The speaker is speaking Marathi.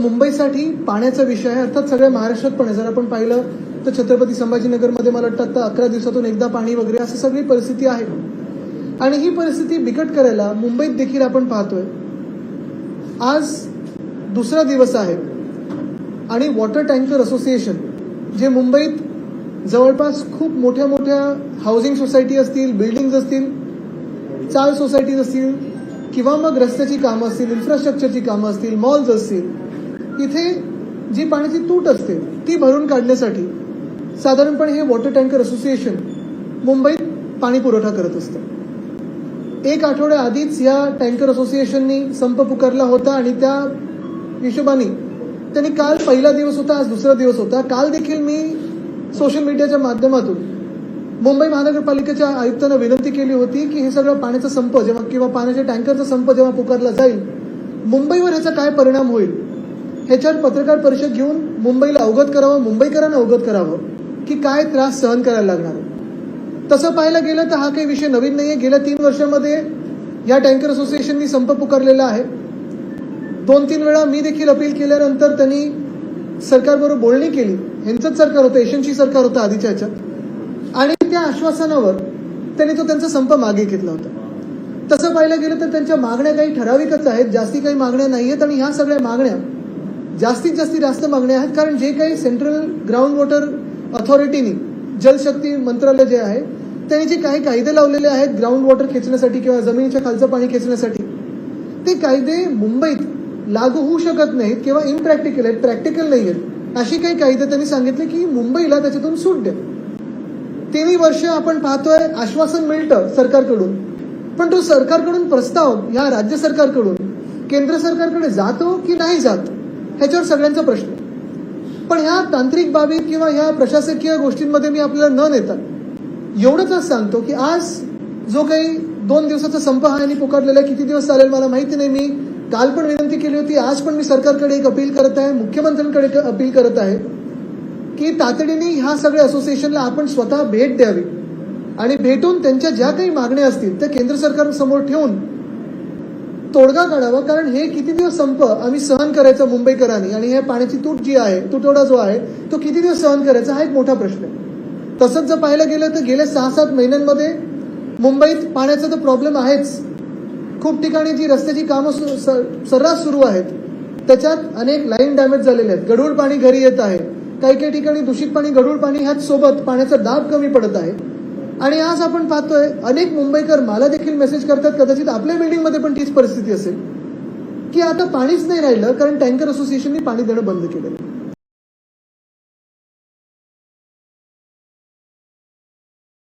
मुंबईसाठी पाण्याचा विषय आहे. अर्थात सगळ्या महाराष्ट्रात पण आहे. जर आपण पाहिलं तर छत्रपती संभाजीनगरमध्ये मला वाटतं आता अकरा दिवसातून एकदा पाणी वगैरे असं सगळी परिस्थिती आहे. आणि ही परिस्थिती बिकट करायला मुंबईत देखील आपण पाहतोय. आज दुसरा दिवस आहे. आणि वॉटर टँकर असोसिएशन जे मुंबईत जवळपास खूप मोठ्या मोठ्या हाऊसिंग सोसायटी असतील बिल्डिंग्ज असतील चाळ सोसायटीज असतील किंवा मग रस्त्याची कामं असतील इन्फ्रास्ट्रक्चरची कामं असतील मॉल्स असतील तिथे जी पाण्याची तूट असते ती भरून काढण्यासाठी साधारणपणे हे वॉटर टँकर असोसिएशन मुंबईत पाणी पुरवठा करत असतं. एक आठवड्या आधीच या टँकर असोसिएशननी संप पुकारला होता आणि त्या हिशोबाने त्यांनी काल पहिला दिवस होता आज दुसरा दिवस होता. काल देखील मी सोशल मीडियाच्या माध्यमातून मुंबई महानगरपालिकेच्या आयुक्तांना विनंती केली होती की हे सगळं पाण्याचा संप जेव्हा किंवा पाण्याच्या टँकरचा संप जेव्हा पुकारला जाईल मुंबईवर ह्याचा काय परिणाम होईल? ह्याच्यावर पत्रकार परिषद घेऊन मुंबईला अवगत करावं मुंबईकरांना अवगत करावं की काय त्रास सहन करायला लागणार. तसं पाहायला गेलं तर हा काही विषय नवीन नाही आहे गेल्या तीन वर्षामध्ये या टँकर असोसिएशननी संप पुकारलेला आहे. दोन तीन वेळा मी देखील अपील केल्यानंतर त्यांनी सरकारबरोबर बोलणी केली. ह्यांचंच सरकार होतं एशनची सरकार होतं आधीच्या ह्याच्यात. आणि त्या आश्वासनावर त्यांनी तो त्यांचा संप मागे घेतला होता. तसं पाहायला गेलं तर त्यांच्या मागण्या काही ठराविकच आहेत. जास्ती काही मागण्या नाही आहेत आणि ह्या सगळ्या मागण्या जास्तीत जास्ती जास्त मागण्या आहेत. कारण जे काही सेंट्रल ग्राउंड वॉटर ऑथॉरिटीनी जलशक्ती मंत्रालय जे आहे त्यांनी जे काही कायदे लावलेले आहेत ग्राउंड वॉटर खेचण्यासाठी किंवा जमिनीच्या खालचं पाणी खेचण्यासाठी ते कायदे मुंबईत लागू होऊ शकत नाहीत किंवा इम्प्रॅक्टिकल आहेत प्रॅक्टिकल नाही आहेत. अशी काही कायदे त्यांनी सांगितले की मुंबईला त्याच्यातून सूट द्या. तिन्ही वर्ष आपण पाहतोय आश्वासन मिळतं सरकारकडून. पण तो सरकारकडून प्रस्ताव या राज्य सरकारकडून केंद्र सरकारकडे जातो की नाही जातो? ह्याच्यावर सगळ्यांचा प्रश्न पण ह्या तांत्रिक बाबीत किंवा ह्या प्रशासकीय गोष्टींमध्ये मी आपल्याला न नेता एवढंच आज सांगतो की आज जो काही दोन दिवसाचा संप हा यांनी पुकारलेला आहे, किती दिवस चालेल मला माहिती नाही. मी काल पण विनंती केली होती आज पण मी सरकारकडे एक अपील करत आहे मुख्यमंत्र्यांकडे अपील करत आहे की तातडीने ह्या सगळ्या असोसिएशनला आपण स्वतः भेट द्यावी. आणि भेटून त्यांच्या ज्या काही मागण्या असतील त्या केंद्र सरकारसमोर ठेवून तोडगा काढावा कारण हे किती दिवस संप? आम्ही सहन करायचं मुंबईकरांनी. आणि हे पाण्याची तूट जी आहे तुटवडा जो आहे तो किती दिवस सहन करायचा हा एक मोठा प्रश्न आहे. तसंच जर पाहायला गेलं तर गेल्या सहा सात महिन्यांमध्ये मुंबईत पाण्याचा तर प्रॉब्लेम आहेच. खूप ठिकाणी जी रस्त्याची कामं स- सर्रास सुरू आहेत त्याच्यात अनेक लाईन डॅमेज झालेले आहेत. गढूळ पाणी घरी येत आहे. काही काही ठिकाणी दूषित पाणी गढूळ पाणी ह्याच सोबत पाण्याचा दाब कमी पडत आहे. आणि आज आपण पाहतोय अनेक मुंबईकर मला देखील मेसेज करतात कदाचित आपल्या बिल्डिंगमध्ये पण तीच परिस्थिती असेल. की आता पाणीच नाही राहिलं कारण टँकर असोसिएशनने पाणी देणं बंद केलं